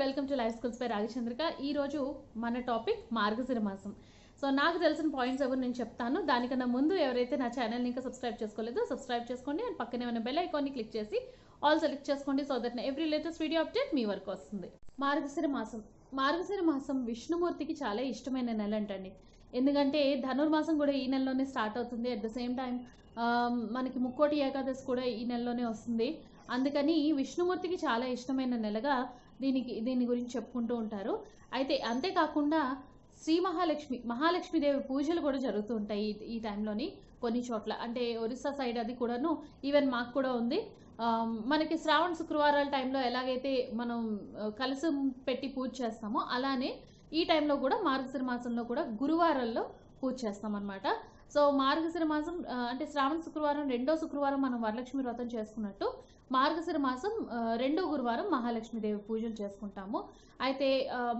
Welcome to life schools పై రాగచంద్రిక ఈ రోజు మన టాపిక్ మార్గశిర మాసం. సో నాకు తెలిసిన పాయింట్స్ ఎవరు నేను చెప్తాను. దానికన్నా ముందు ఎవరైతే నా ఛానల్ని ఇంకా సబ్స్క్రైబ్ చేసుకోలేదో సబ్స్క్రైబ్ చేసుకోండి. అండ్ పక్కనే ఉన్న బెల్ ఐకాన్ని క్లిక్ చేసి ఆల్ సెలెక్ట్ చేసుకోండి so that every latest video update మీ వరకు వస్తుంది. మార్గశిర మాసం. మార్గశిర మాసం విష్ణుమూర్తికి చాలా ఇష్టమైన నెల అంటండి. ఎందుకంటే ధనుర్మాసం కూడా ఈ నెలలోనే స్టార్ట్ అవుతుంది. అట్ ద సేమ్ టైం మనకి ముక్కోటి ఏకాదశి కూడా ఈ నెలలోనే వస్తుంది. అందుకని విష్ణుమూర్తికి చాలా ఇష్టమైన నెలగా దీనికి దీని గురించి చెప్పుకుంటూ ఉంటారు. అయితే అంతేకాకుండా శ్రీ మహాలక్ష్మి మహాలక్ష్మీదేవి పూజలు కూడా జరుగుతూ ఉంటాయి ఈ- ఈ టైంలోని కొన్ని చోట్ల. అంటే ఒరిస్సా సైడ్ అది కూడాను ఈవెన్ మాకు కూడా ఉంది. మనకి శ్రావణ శుక్రవారాల టైంలో ఎలాగైతే మనం కలిసి కలసం పెట్టి పూజ చేస్తామో అలానే ఈ టైంలో కూడా మార్గశిర మాసంలో కూడా గురువారాల్లో పూజ చేస్తామన్నమాట. సో మార్గశిర మాసం అంటే శ్రావణ శుక్రవారం రెండో శుక్రవారం మనం వరలక్ష్మి వ్రతం చేసుకున్నట్టు మార్గశిర మాసం రెండో గురువారం మహాలక్ష్మీదేవి పూజలు చేసుకుంటాము. అయితే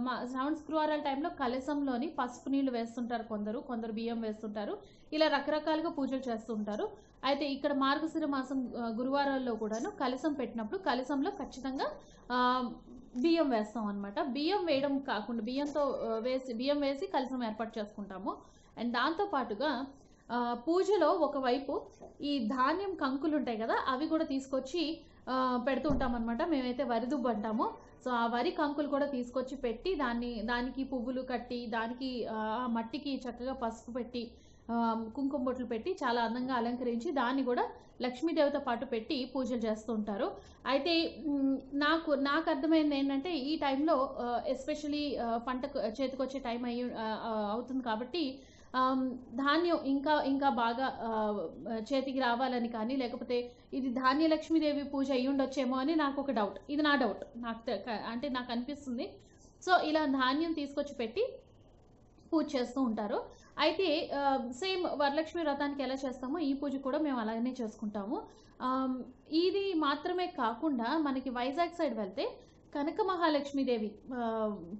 మా శ్రావణ శుక్రవారాల టైంలో కలశంలోని పసుపు నీళ్ళు వేస్తుంటారు కొందరు కొందరు బియ్యం వేస్తుంటారు. ఇలా రకరకాలుగా పూజలు చేస్తుంటారు అయితే ఇక్కడ మార్గశిర మాసం గురువారాల్లో కూడాను కలశం పెట్టినప్పుడు కలశంలో ఖచ్చితంగా బియ్యం వేస్తాం అనమాట బియ్యం వేయడం కాకుండా బియ్యంతో వేసి బియ్యం వేసి కలశం ఏర్పాటు చేసుకుంటాము. అండ్ దాంతో పాటుగా పూజలో ఒకవైపు ఈ ధాన్యం కంకులు ఉంటాయి కదా అవి కూడా తీసుకొచ్చి పెడుతూ ఉంటాం అనమాట మేమైతే వరిదుబ్బు అంటాము. సో ఆ వరి కంకులు కూడా తీసుకొచ్చి పెట్టి దాన్ని దానికి పువ్వులు కట్టి దానికి ఆ మట్టికి చక్కగా పసుపు పెట్టి కుంకుమ బొట్లు పెట్టి చాలా అందంగా అలంకరించి దాన్ని కూడా లక్ష్మీదేవితో పాటు పెట్టి పూజలు చేస్తూ ఉంటారు. అయితే నాకు నాకు అర్థమైంది ఏంటంటే ఈ టైంలో ఎస్పెషలీ పంట చేతికొచ్చే టైం అయ్యి అవుతుంది కాబట్టి ధాన్యం ఇంకా ఇంకా బాగా చేతికి రావాలని కానీ లేకపోతే ఇది ధాన్యలక్ష్మీదేవి పూజ అయ్యి ఉండొచ్చేమో అని నాకు ఒక డౌట్ ఇది నా డౌట్ నాకు అంటే నాకు అనిపిస్తుంది. సో ఇలా ధాన్యం తీసుకొచ్చి పెట్టి పూజ చేస్తూ ఉంటారు. అయితే సేమ్ వరలక్ష్మి వ్రతానికి ఎలా చేస్తామో ఈ పూజ కూడా మేము అలాగనే చేసుకుంటాము. ఇది మాత్రమే కాకుండా మనకి వైజాగ్ సైడ్ వెళ్తే కనక మహాలక్ష్మీదేవి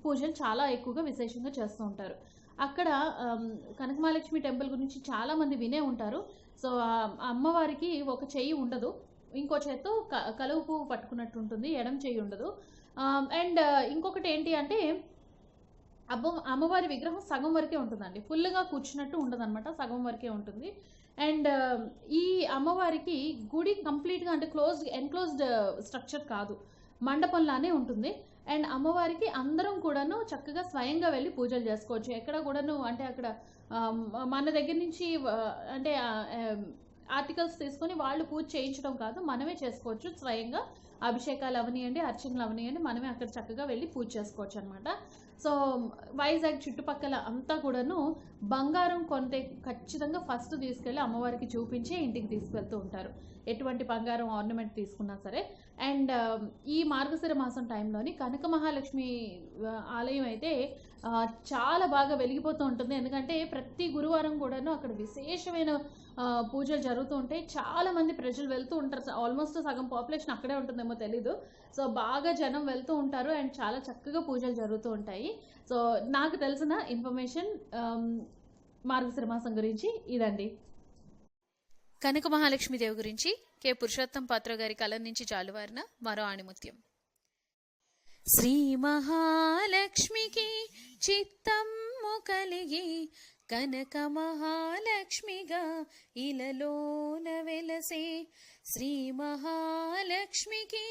పూజలు చాలా ఎక్కువగా విశేషంగా చేస్తూ ఉంటారు. అక్కడ కనకమహాలక్ష్మి కనక మహాలక్ష్మి టెంపుల్ గురించి చాలా మంది వినే ఉంటారు. సో అమ్మవారికి ఒక చెయ్యి ఉండదు. ఇంకో చేత్తో క కలువు పువ్వు పట్టుకున్నట్టు ఉంటుంది ఎడం చెయ్యి ఉండదు. అండ్ ఇంకొకటి ఏంటి అంటే అబ్బ అమ్మవారి విగ్రహం సగం వరకే ఉంటుందండి. ఫుల్గా కూర్చున్నట్టు ఉండదన్నమాట సగం వరకే ఉంటుంది. అండ్ ఈ అమ్మవారికి గుడి కంప్లీట్గా అంటే క్లోజ్డ్ ఎన్క్లోజ్డ్ స్ట్రక్చర్ కాదు. మండపంలానే ఉంటుంది. అండ్ అమ్మవారికి అందరం కూడాను చక్కగా స్వయంగా వెళ్ళి పూజలు చేసుకోవచ్చు. ఎక్కడ కూడాను అంటే అక్కడ మన దగ్గర నుంచి అంటే ఆర్టికల్స్ తీసుకొని వాళ్ళు పూజ చేయించడం కాదు మనమే చేసుకోవచ్చు. స్వయంగా అభిషేకాలు అవనియండి అర్చనలు అవనియండి మనమే అక్కడ చక్కగా వెళ్ళి పూజ చేసుకోవచ్చు అనమాట సో వైజాగ్ చుట్టుపక్కల అంతా కూడాను బంగారం కొంటే ఖచ్చితంగా ఫస్ట్ తీసుకెళ్ళి అమ్మవారికి చూపించి ఇంటికి తీసుకెళ్తూ ఉంటారు. ఎటువంటి బంగారం ఆర్నమెంట్ తీసుకున్నా సరే. అండ్ ఈ మార్గశిర మాసం టైంలోని కనక మహాలక్ష్మి ఆలయం అయితే చాలా బాగా వెలిగిపోతూ ఉంటుంది. ఎందుకంటే ప్రతి గురువారం కూడాను అక్కడ విశేషమైన పూజలు జరుగుతూ ఉంటాయి. చాలా మంది ప్రజలు వెళ్తూ ఉంటారు. ఆల్మోస్ట్ సగం పాపులేషన్ అక్కడే ఉంటుందేమో తెలీదు. సో బాగా జనం వెళ్తూ ఉంటారు. అండ్ చాలా చక్కగా పూజలు జరుగుతూ ఉంటాయి. సో నాకు తెలిసిన ఇన్ఫర్మేషన్ um, మార్గశ్రమాసం గురించి ఇదండి. కనక మహాలక్ష్మీదేవి గురించి కె. పురుషోత్తం పాత్ర గారి కలం నుంచి జాలువారిన మరో ఆణిముత్యం. శ్రీ మహాలక్ష్మికి చిత్తమ్ము కలిగి కనక మహాలక్ష్మిగా ఇలలోన వెలసే శ్రీ మహాలక్ష్మికి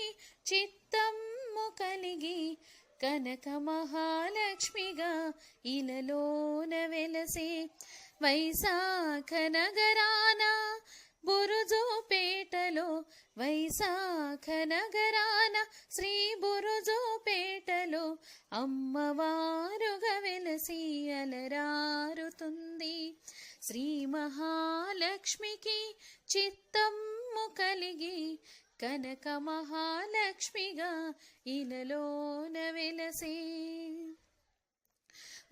చిత్తమ్ము కలిగి కనక మహాలక్ష్మిగా ఇలలోన వెలసే వైశాఖ నగరాన బురుజుపేటలో వైశాఖ నగరాన శ్రీ బురుజుపేటలో అమ్మవారుగా వెలసి అలరారుతుంది. శ్రీ మహాలక్ష్మికి చిత్తమ్ము కలిగి కనక మహాలక్ష్మిగా ఇలలోన వెలసే.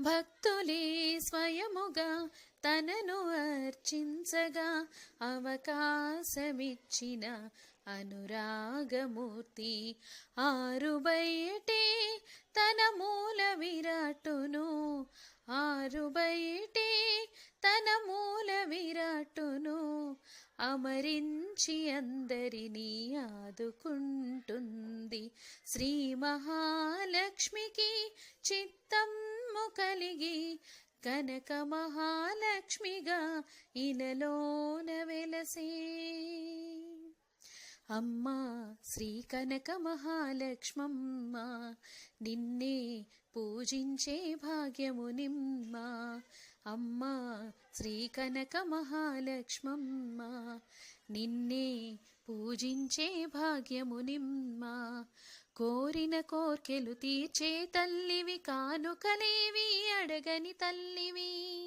భక్తులే స్వయముగా తనను అర్చించగా అవకాశమిచ్చిన అనురాగమూర్తి ఆరు బయటే తన మూల విరాటును. ఆరు బయటే తన మూల విరాటును. అమరించి అందరినీ ఆదుకుంటుంది. శ్రీ మహాలక్ష్మికి చిత్తమ్ము కలిగి కనక మహాలక్ష్మిగా ఇలలోన వెలసే. అమ్మా శ్రీ కనక మహాలక్ష్మమ్మ నిన్నే పూజించే భాగ్యము నిమ్మ. అమ్మా శ్రీ కనక మహాలక్ష్మమ్మ నిన్నే పూజించే భాగ్యము నిమ్మ కోరిన కోర్కెలు తీర్చే తల్లివి కానుకలేవి అడగని తల్లివి.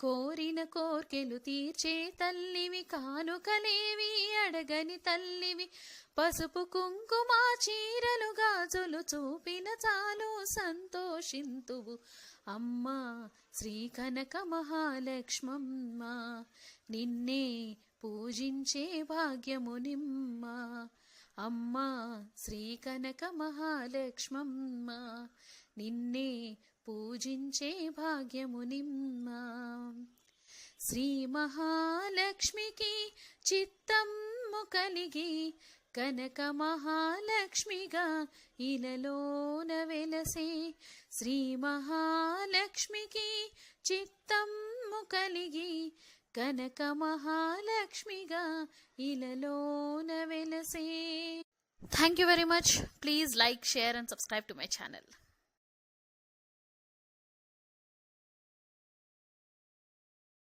కోరిన కోర్కెలు తీర్చే తల్లివి కానుకలేవి అడగని తల్లివి. పసుపు కుంకుమ చీరలు గాజులు చూపిన చాలు సంతోషింతువు. అమ్మా శ్రీ కనక మహాలక్ష్మమ్మ నిన్నే పూజించే భాగ్యము నిమ్మ. అమ్మా శ్రీ కనక మహాలక్ష్మమ్మ నిన్నే పూజించే భాగ్యము నిమ్మ. శ్రీ మహాలక్ష్మికి చిత్తము కలిగి కనక మహాలక్ష్మిగా ఇలలోన వెలసే శ్రీ మహాలక్ష్మికి చిత్తము కలిగి కనక మహాలక్ష్మిగా ఇలలోన వెలసే. Thank you very much please like share and subscribe to my channel